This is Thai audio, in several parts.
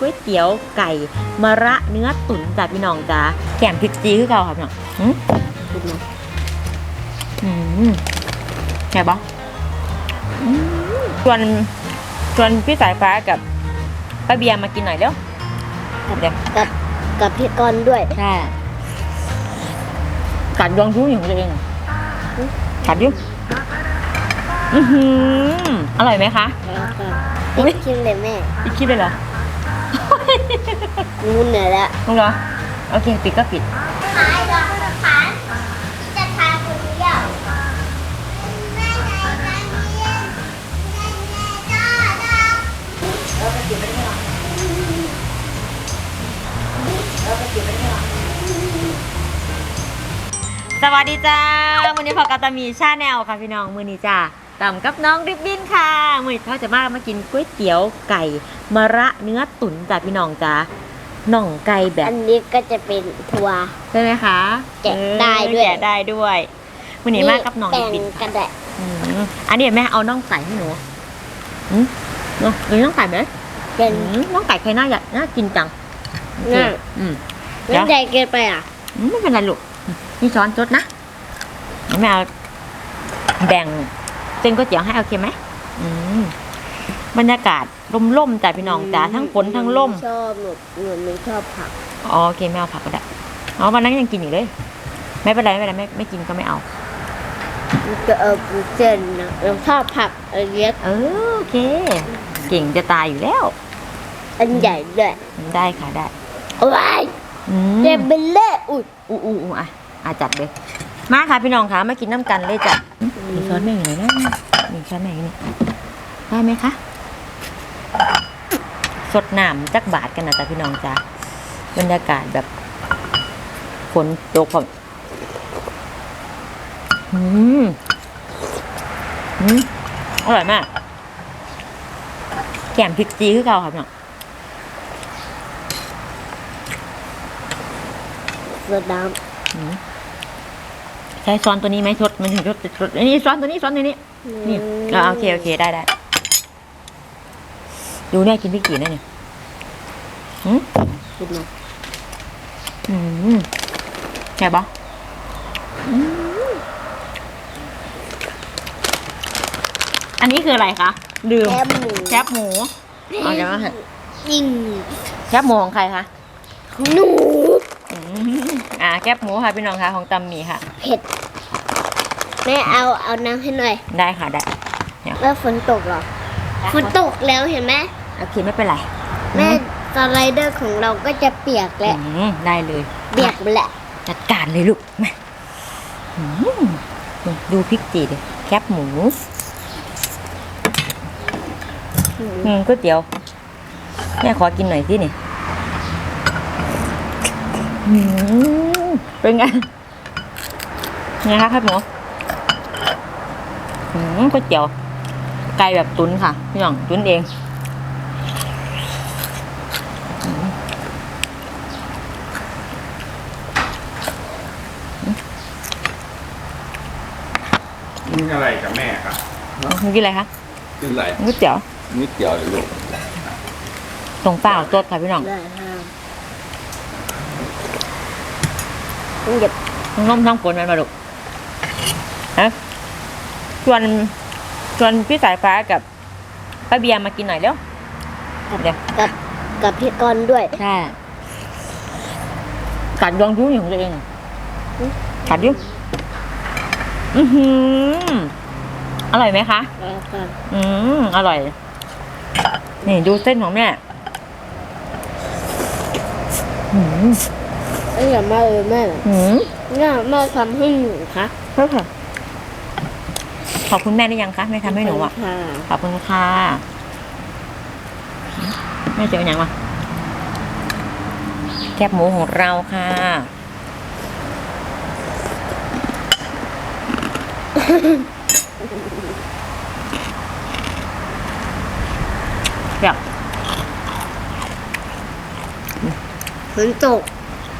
ก๋วยเตี๋ยวไก่มะระเนื้อตุ๋นจ้ะพี่น้องจ้าแกมพริกจีคือเก่าครับพี่น้องหืมอืมแค่บปะอืมชวนชวนพี่สายฟ้ากับป้าเบียร์มากินหน่อยเร็วเดี๋ยวกับกับพี่กรณ์ด้วยใช่กัดยองชู้อย่างตัวเองกัดอยุ่อือหืออร่อยไหมคะแล้วก็อุ๊ยไม่กินเลยแม่อีกคิดเลยเหรอ งูเหนื่อยแล้วมึงเหรอโอเค ปิดก็ปิดขายดอขานจะทานคนเดียวแม่ไหนการเรียนแม่แม่จ้าจ้าสวัสดีจ้าวันนี้พอกาตามีชาแนลค่ะพี่น้องมือนี้จ้า ต่ำกับน้องริบบิ้นค่ะมือนี้เขาจะมามากินก๋วยเตี๋ยวไก่มะระเนื้อตุ๋นจ้าพี่น้องจ้าน่องไก่แบบอันนี้ก็จะเป็นทัวร์ใช่ไหมคะแกะเออได้ด้วยแกะได้ด้วยมือนี้มากับน้องริแต่บงบิ้นกันได้อืมอันนี้แม่เอาน่องไก่ให้หนูอืมเนาะหรือน่องไก่ไหมเป็นอืมน่องไก่ใครน่าอยากน่ากินจังโอเคน่าอืมเดี๋ยวน้ำใจเกินไปอะอืมไม่เป็นไรลูกนี่ช้อนจดนะแม่เอาแบ่ง เส้นก๋วยเตี๋ยวให้โอเคไหมอืมบรรยากาศร่มๆจ้ะพี่น้องจ้าทั้งฝนทั้งลมชอบหนูหนูไม่ชอบผักอ๋อโอเคไม่เอาผักก็ได้อ๋อวันนั้นยังกินอยู่เลย ไม่เป็นไรไม่เป็นไรไม่ไม่กินก็ไม่เอาจะเออเส้นนะเราชอบผักอันเล็กเออโอเค เก่งจะตายอยู่แล้ว อันใหญ่ด้วยได้ค่ะได้เอาไว้อืม เจ็บเป็นเล่อุ้ยอู้อู้อู้อะอะจัดเลย มาค่ะพี่น้องค่ะมากินน้ำกันเลยจ้ะ มีช้อนแม่อยู่ไหนนะมีช้อนแม่อยู่นี่ได้ไหมคะ สดน้ำจักบาทกันนะจ๊ะพี่น้องจ้ะบรรยากาศแบบฝนตกแบบอืมอืมอร่อยมากแกมพริกจีคือเก่าค่ะพี่น้องสดน้อืม ใช้ช้อนตัวนี้ไหมชดมันถึงชดชดอันนี้ช้อนตัวนี้ช้อนตัวนี้ำนี่อ่าโอเคโอเคได้ได้ดูเนี่ยกินพริกกี่เนี่ยเนี่ยอืมกินมาอืมแค่บปะอืมอันนี้คืออะไรคะดื่มแคบหมูแคบหมูเอาจะมาเถอะยิ่งแคบหมูของใครคะของหนู อืมอ่าแคบหมูค่ะพี่น้องค่ะของตำหมีค่ะ เผ็ด แม่เอาเอาน้ำให้หน่อยได้ค่ะได้แล้วฝนตกเหรอ ฝนตกแล้วเห็นไหมโอเคไม่เป็นไรแม่สไลเดอร์ของเราก็จะเปียกแล้วอืมได้เลยเปียกไปแหละจัดการเลยลูกมาอืมดูพริกจีดิแคบหมูอืมก๋วยเตี๋ยวแม่ขอกินหน่อยสินี่อืม เป็นไงไงคะแคบหมูอืมก๋วยเตี๋ยว ไก่แบบตุ๋นค่ะพี่น้องตุ๋นเองอืมกินอะไรกับแม่ครับมึงกินอะไรคะกินอะไรก๋วยเตี๋ยวนิดเดียวเลยลูกตรงเปล่าสดค่ะพี่น้อง ได้ห้า มต้องหยิบทั้งน้มทั้งฝนมันมาลูกฮะชวนชวนพี่สายฟ้ากับป้าเบียร์มากินหน่อยเร็วเดี๋ยวกับกับพี่กรณ์ด้วย ใช่กัดยองชู้อย่างตัวเองกัดอยุ่อือหืออร่อยไหมคะแล้วก็อืมอร่อย นี่ดูเส้นของแม่อืมเอ้ยอย่ามาเออแม่อืมเนี่ยแม่ทำให้หนูคะใช่ค่ะขอบคุณแม่ได้ยังคะแม่ทำให้หนูอะค่ะขอบคุณค่ะแม่เจออย่างวะแคบหมูของเราค่ะแบบฝนตก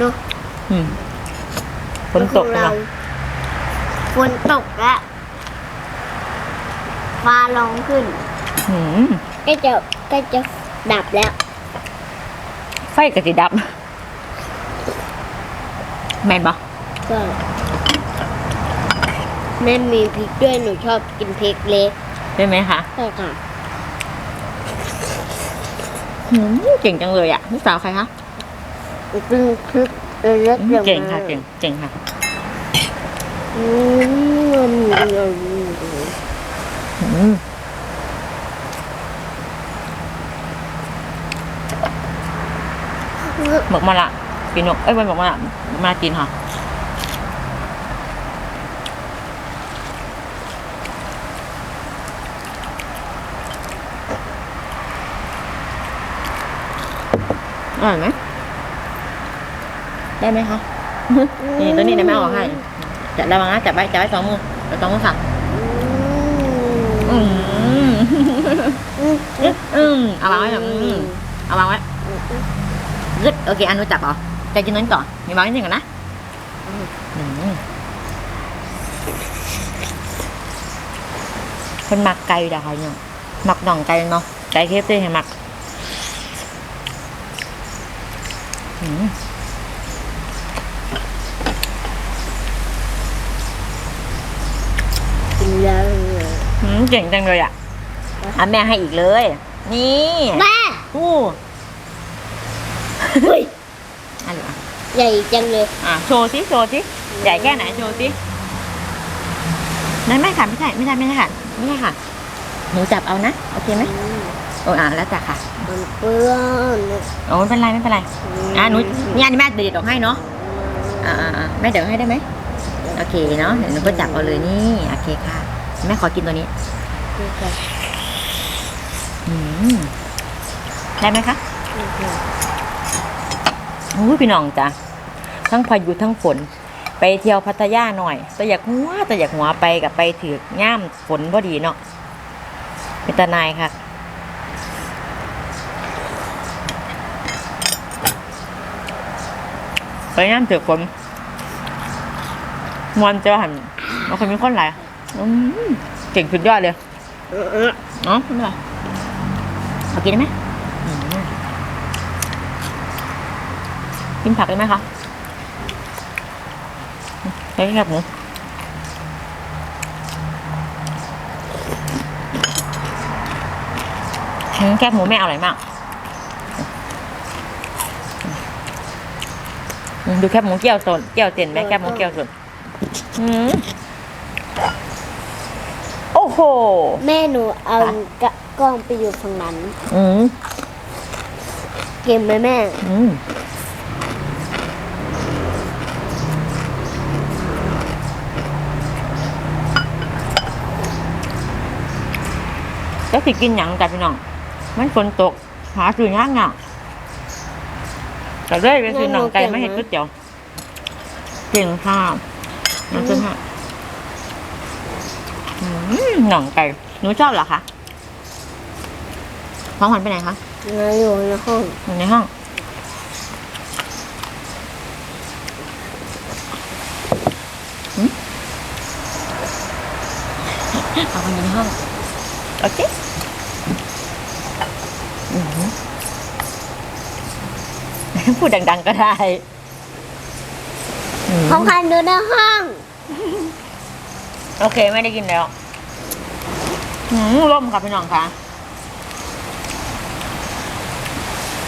ดูอืมฝนตกของแล้เราวฝนตกแล้วฟ้าร้องขึ้น อืมก็จะก็จะดับแล้ว ไฟกระติดับ แม่นปะก็แม่มีพริกด้วยหนูชอบกินพริกเล็กใช่ไหมคะใช่ค่ะหืมเก่งจังเลยอะลูกสาวใครคะ กินพริกเล็กอืมเก่งค่ะ เก่ง เก่งค่ะ อืมอืมหมึกมะละกินหนกเอ้ยเป็นหมึกมะละมึกมะละกินค่ะอร่อยไหม ได้ไหมคะนี่ตัวนี้เดี๋ยวแม่เอาออกให้จะระวังนะจับไว้จับไว้สองมือเดี๋ยวสองมือค่ะอืมอืมเอาวางไว้แบบอืมเอาวางไว้ยึดโอเคอันนู้นจับเอาใจกินนู้นก่อนมีวางนิดนึงก่อนนะอืมคนหมักไก่ดาวเนี่ยหมักหน่องไก่เนาะไก่เคฟซีให้หมักอืม กินแล้ว อืม เก่งจังเลยอะอะแม่ให้อีกเลย นี่แม่อู้เฮ้ยอะไรวะใหญ่จังเลย อะโชว์สิโชว์สิใหญ่แค่ไหนโชว์สิไม่ไม่ค่ะไม่ใช่ไม่ใช่ไม่ใช่ค่ะไม่ใช่ค่ะหนูจับเอานะโอเคไหมโอ้อะแล้วแต่ค่ะมันเปื้อนโอ้ไม่เป็นไรไม่เป็นไรอะหนูนี่อันนี้แม่เด็ดออกให้เนาะอ่าอ่าอ่าแม่เด็ดออกให้ได้ไหมโอเคเนาะเดี๋ยวหนูก็จับเอาเลยนี่โอเคค่ะ แม่ขอกินตัวนี้อืมได้ไหมคะโอ้ยพี่น้องจ้ะทั้งพายุทั้งฝน ไปเที่ยวพัทยาหน่อยแต่อยากหัวแต่อยากหัวไปกับไปถือย่ามฝนพอดีเนาะเป็นตาหนายค่ะไปย่ามถือฝนมวนจะหันมันเคยมีคนหลาย อืมเก่งสุดยอดเลยเนาะไม่เป็นไรเอากินได้ไหมอืมกินผักได้ไหมคะใช้แคบหมูอืมแคบหมูแม่อร่อยมากอืมดูแคบหมูเกี๊ยวสนเกี๊ยวเตียนไหมแคบหมูเกี๊ยวสนอืม โอ้โห แม่หนูเอากะกล้องไปอยู่ฝั่งนั้น อืมเกมไหมแม่ อืมแล้วสิกินหยังจ้ะพี่น้อง มันฝนตก หาซื้อยากยากแต่ได้ไปซื้อหนังไก่ไม่เห็นก๋วยเตี๋ยวเก่งข้าวน้ำซุปฮะอืม หนังไก่หนูชอบเหรอคะท้องหวันไปไหนคะงานอยู่ในห้องอยู่ในห้องหืมเอาไปอยู่ในห้อง โอเคอือหือพูดดังๆก็ได้อืมของใครดูในห้อง โอเค ไม่ได้กินแล้ว อืมร่มค่ะพี่น้องคะ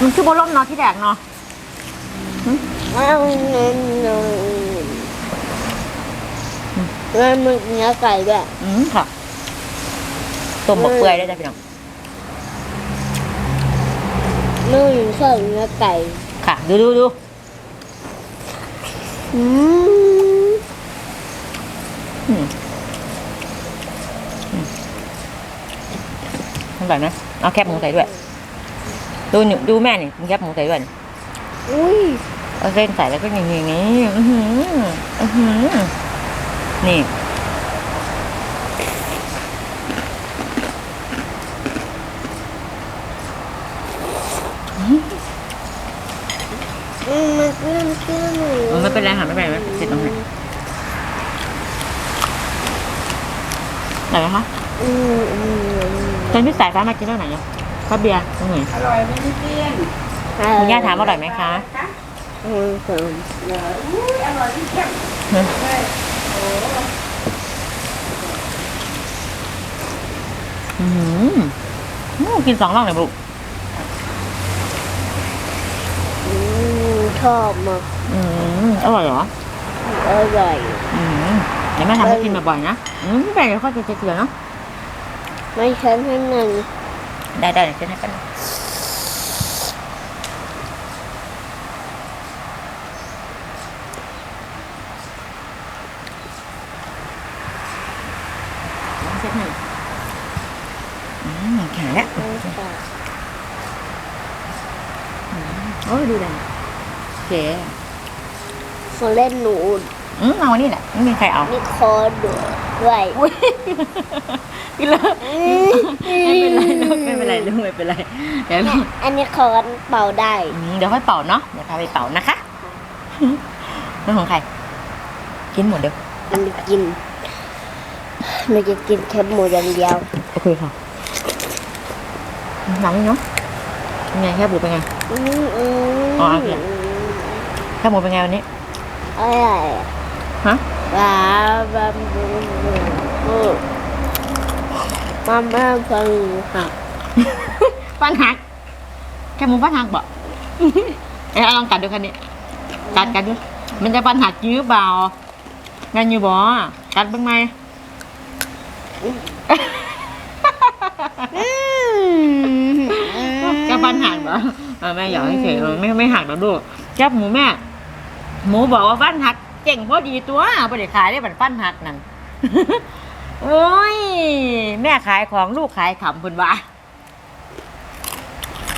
มันชื่อบร่มเนาะที่แดกเนาะเอาเงินหน่อยเงินมึงเนื้อไก่ด้วยอืมค่ะต้มบกเปื่อยได้จ้ะพี่น้องมึงชอบเนื้อไก่ค่ะ ดูดูดูอืม อืมอืม อร่อยนะเอาแคบหมูใส่ด้วย ดูหนูดูแม่นี่มีแคบหมูใส่ด้วยนี่อุ้ยเอาเส้นใส่แล้วก็อย่างงี้อย่างงี้อื้อหืออื้อหือนี่ อืมมันเปรี้ยวเปรี้ยวหนู เออไม่เป็นไรค่ะไม่เป็นไรไม่เป็นไรเสร็จตรงไหนไหนคะ อืมอืมอืม ตอนพี่สาย ฟ้ามากินเรื่องไหนเนี่ยข้าวเบียร์ตรงไหนอร่อยไม่ได้เปรี้ยนอคุณย่าถามอร่อยไหมคะอืมอืมอืมอืมกินสองรอบเลยบุกอืมชอบมากอืมอร่อยเหรอ อร่อย อืมเดี๋ยวแม่ทำให้กินบ่อยๆนะ อืมไม่เป็นไรค่อยจะเกลือเนาะ ไม่ใช่ให้เงินได้ได้เดี๋ยวเช็ดให้กันเช็ดให้อืมแข็งแล้วไม่ใช่โอ้ยดูเลยโอเคคนเล่นหนูอืมเอาอันนี้แหละไม่มีใครเอา มีคอด้วย ด้วย อุ้ยกินเลยไม่เป็นไรลูกไม่เป็นไรลูกไม่เป็นไรเดี๋ยวลูกอันนี้คอนเป่าได้ อืมเดี๋ยวค่อยเป่าเนาะเดี๋ยวพาไปเป่านะคะเรื่องของใคร กินหมดเดี๋ยวมันจะกินมันจะกินแคบหมูอย่างเดียวโอเคค่ะหลังนี้เนาะเป็นไงแค่บุเป็นไง อืมอืมอ๋อโอเค แค่บุเป็นไงวันนี้อะไรฮะ ว้าบ้าบูบูมาม่าฟังค่ะฟันหัก แค่มูฟันหักบ่เอ้ยเอาลองกัดดูคันนี้ กัดกัดดู มันจะฟันหักจริงหรือเปล่าแม่นอยู่บ่กัดเบ้างไหมแก้วฟันหักเหรอแม่อยากให้เฉยเออไม่ไม่หักหรอกลูกแก้หมูแม่ หมูบอกว่าฟันหัก เก่งพอดีตัวบริขายได้บันฟันหักนั่น โอ้ย แม่ขายของลูกขายขำคุณวะ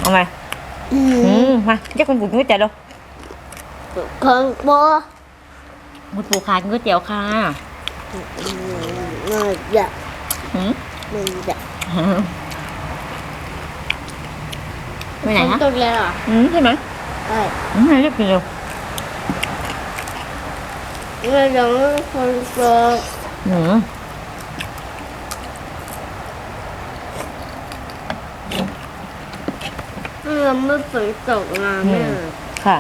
เอาไหมอือืมมมาเจ้าคนบุกก๋วยเตี๋ยวเร็วของโบคุณปู่ขายก๋วยเตี๋ยวค่ะมันจะหืมมันจะไปไหนฮะตัวแล้วเหรออืมใช่ไหมใช่อืมรีบกินเร็ว เราต้องคนโตอืมเราไม่ฝนตกมาแม่ค่ะ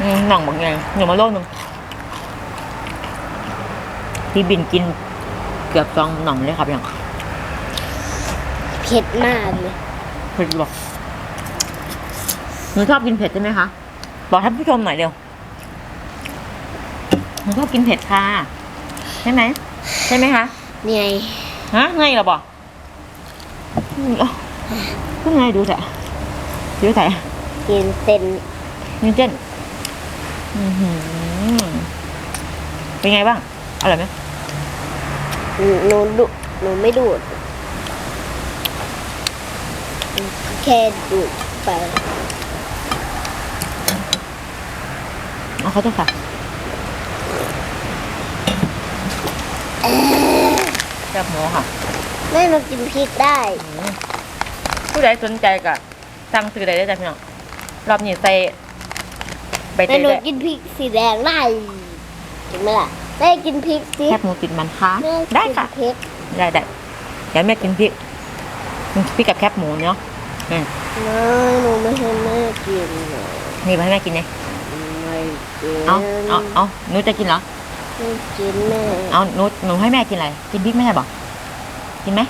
อืมหนังบางอย่างหนูมาโลกหนึ่งพี่บินกินเกือบสองหน่องเลยครับอย่าง เผ็ดมากเลย เผ็ดบอกหนูชอบกินเผ็ดใช่ไหมคะบอกท่านผู้ชมหน่อยเร็วหนูชอบกินเผ็ดค่ะใช่ไหมใช่ไหมคะเหนื่อยฮะไงเหรอบอกก็ไงดูแต่ดูแต่กินเส้นนี่เจนอื้อหือเป็นไงบ้างอร่อยไหมหนูดูหนูไม่ดูด แค่ดูดไปเอาเขาจะค่ะแซ่บหมูค่ะแม่หนูกินพริกได้ อืมผู้ใดสนใจก็สั่งซื้อได้เลยจ้ะพี่น้องรอบนี้ใส่ใบเตแม่ยหนูด้วยกินพริกสีแดงได้เห็นไหมล่ะแม่กินพริกสิแคบหมูติดมันค่ะแม่กินได้ค่ะ พริกได้ได้เดี๋ยวแม่กินพริกกินพริกกับแคบหมูเนาะ อืมไม่หนูไม่ให้แม่กินเลยนี่มาให้แม่กินเลยไม่กินเอาเอาเอาหนูจะกินเหรอไม่กินแม่เอาหนูหนูให้แม่กินอะไรกินพริกไม่ใช่บอกกินไหม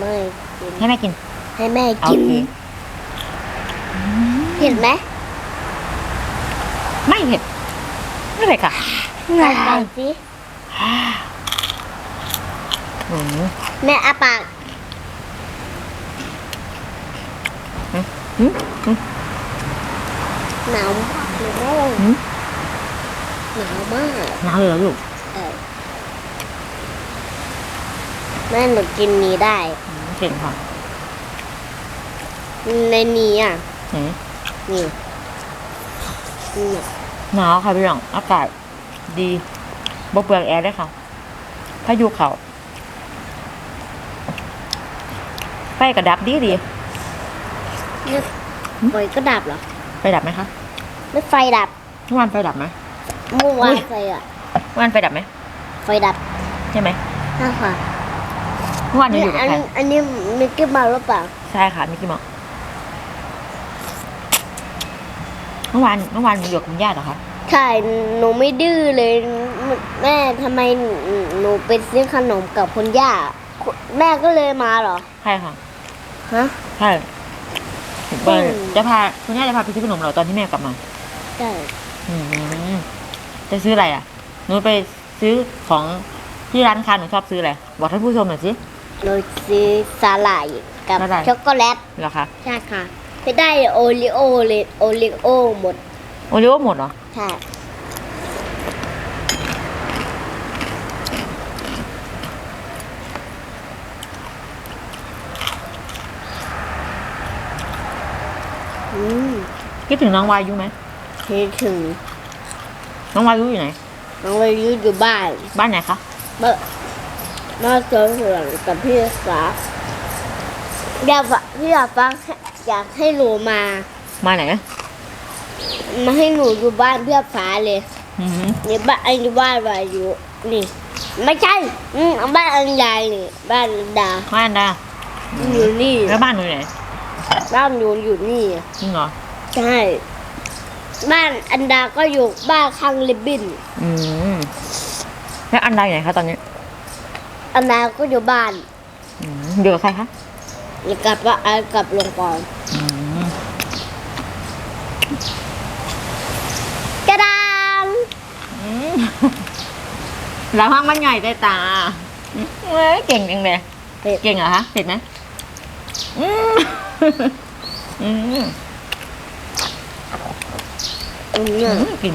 ไม่กินให้แม่กิน ให้แม่เอากินโอเคเห็นไหมไม่เผ็ดไม่เผ็ดค่ะกัดไปสิอืมแม่อาปาก อืมอืมหนาวมากเลยแม่อืมหนาวมากหนาวเลยเหรอลูกเออแม่หนูกินนี้ได้ อืมเก่งค่ะในนี้อะ ไหนนี่นี่ หนาวค่ะพี่หลองอากาศดีบ่เปลืองแอร์ได้ค่ะพายุเขาไฟกระดับดีดีเนี่ย ไฟก็ดับเหรอ ไฟดับไหมคะไม่ไฟดับเมื่อวานไฟดับไหมเมื่อวาอุ๊นยไฟอะเมื่อวานไฟดับไหมไฟดับใช่ไหมนะคะเมื่อวานหนูอยู่กับอันใครอันนี้มิกกี้เมาส์หรือเปล่าใช่ค่ะมิกกี้เมาส์เมื่อวานเมื่อวานหนูอยู่กับคุณย่าเหรอคะใช่หนูไม่ดื้อเลย แม่ทำไมหนูไปซื้อขนมกับคุณย่า แม่ก็เลยมาเหรอใช่ค่ะฮะใช่ อืมจะพาคุณย่าจะพาไปซื้อขนมเหราตอนที่แม่กลับมา ใช่อืมจะซื้ออะไรอะหนูไปซื้อของที่ร้านค้าหนูชอบซื้ออะไรบอกท่านผู้ชมหน่อยสิ หนูซื้อสาหร่ายกับสาหร่าย ช็อกโกแลตเหรอคะใช่ค่ะไม่ได้โอริโอเลยโอริโอหมด โอริโอหมดเหรอ ใช่อืม คิดถึงน้องวายุไหมคิดถึงน้องวายุอยู่ไหน น้องวายุอยู่บ้าน บ้านไหนคะเมื่อมาสวนสวนกับพี่สาวอยากฝากพี่อยากฟังอยากให้หนูมา มาไหนมาให้หนูอยู่บ้านเพื่อฟ้าเลยอือหือนี่บ้านอันนี้บ้านวายุนี่ ไม่ใช่อืมบ้านอันใหญ่นี่บ้านดาบ้านดาอยู่นี่แล้วบ้านหนูอยู่ไหนบ้านหนูอยู่นี่จริงเหรอ ใช่ บ้านอันดาก็อยู่บ้านข้างลิบบิน อืมแล้วอันดาอยู่ไหนคะตอนนี้อันดาก็อยู่บ้านอืมอยู่กับใครคะอยู่กับว่าอ่ากับลงกรอืมกระดานอืมแล้วห้องมันใหญ่ใจตาเว้ยเก่งจังเลยเผ็ดเก่งเหรอคะเผ็ดไหมอืมอืม อืมเนี่ยกิน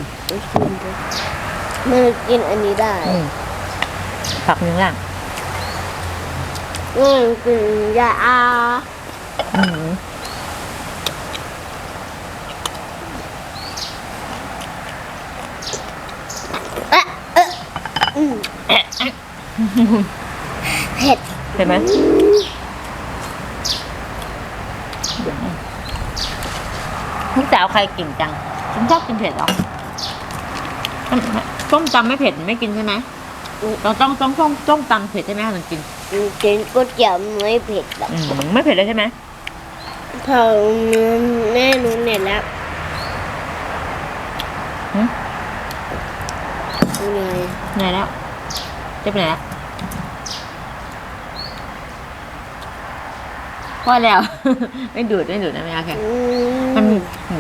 มันกินอันนี้ได้อืมผักเนื้อล่างอืมกินยาอาอืมเอ๊ะเอ๊ะอืมแอะแอะเผ็ดเห็นไหมลูกสาวใครเก่งจัง ฉันชอบกินเผ็ดเหรอต้มตำไม่เผ็ดไม่กินใช่ไหมเราต้องต้องต้องต้มตำเผ็ดใช่ไหมคะถึงกินกินก๋วยเตี๋ยวไม่เผ็ดหรอกอืมไม่เผ็ดเลยใช่ไหมพอแม่หนูเน็ตแล้วหืมยังไงเหนื่อยแล้วจะไปไหนแล้ว พอแล้ว ไม่ดูดไม่ดูดนะไม่เอาแค่อืมัน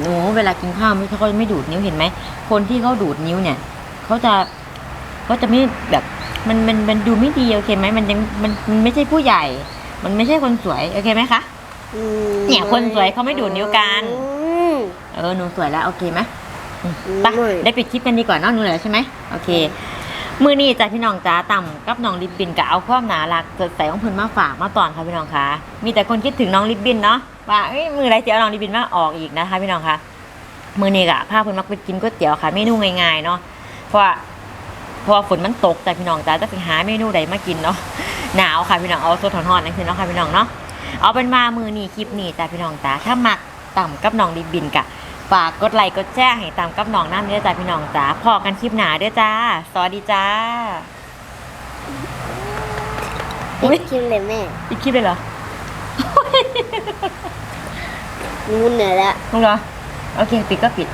หนูเวลากินข้าวไม่เขาไม่ดูดนิ้วเห็นไหมคนที่เขาดูดนิ้วเนี่ยเขาจะเขาจะไม่แบบมันมันมันดูไม่ดีโอเคไหมมันยังมันมันไม่ใช่ผู้ใหญ่ มันไม่ใช่คนสวยโอเคไหมคะอืมเนี่ยคนสวยเขาไม่ดูดนิ้วกันอืมเออหนูสวยแล้วโอเคไหมอืมอืมไปได้ปิดคลิปกันดีกว่าเนอกหนูเหลือใช่ไหมโอเค มือนี้จ้ะพี่น้องจ้าต่ำกับน้องลิบบินกับเอาความหนารักสดใสของเพิ่นมาฝากมาตอนค่ะพี่น้องคะมีแต่คนคิดถึงน้องลิบบินเนาะว่าเอ้ยมือไรเจียวน้องลิบบินมาออกอีกนะคะพี่น้องคะมือนี้กะพาเพิ่นมาไปกินก๋วยเตี๋ยวค่ะเมนูง่ายๆเนาะเพราะว่าเพราะว่าฝนมันตกจ้ะพี่น้องจ้าจะไปหาเมนูใดมากินเนาะหนาวค่ะพี่น้องเอาโซทอนๆนั่นคือเนาะค่ะพี่น้องเนาะเอาเป็นมามือนี้คลิปนี้จ้ะพี่น้องจ้าถ้ามักต่ำกับน้องลิบบินกะ ฝากกดไลค์กดแชร์ให้ตามกับน้องน้ำเด้อจ้าพี่น้องจ้าพอกันคลิปหนาเด้อจ้า สวัสดีจ้าปิดคลิปเลยแม่อีกคลิปเลยเหรอหนูเหนื่อยแล้วมึงเหรอโอเค ปิดก็ปิด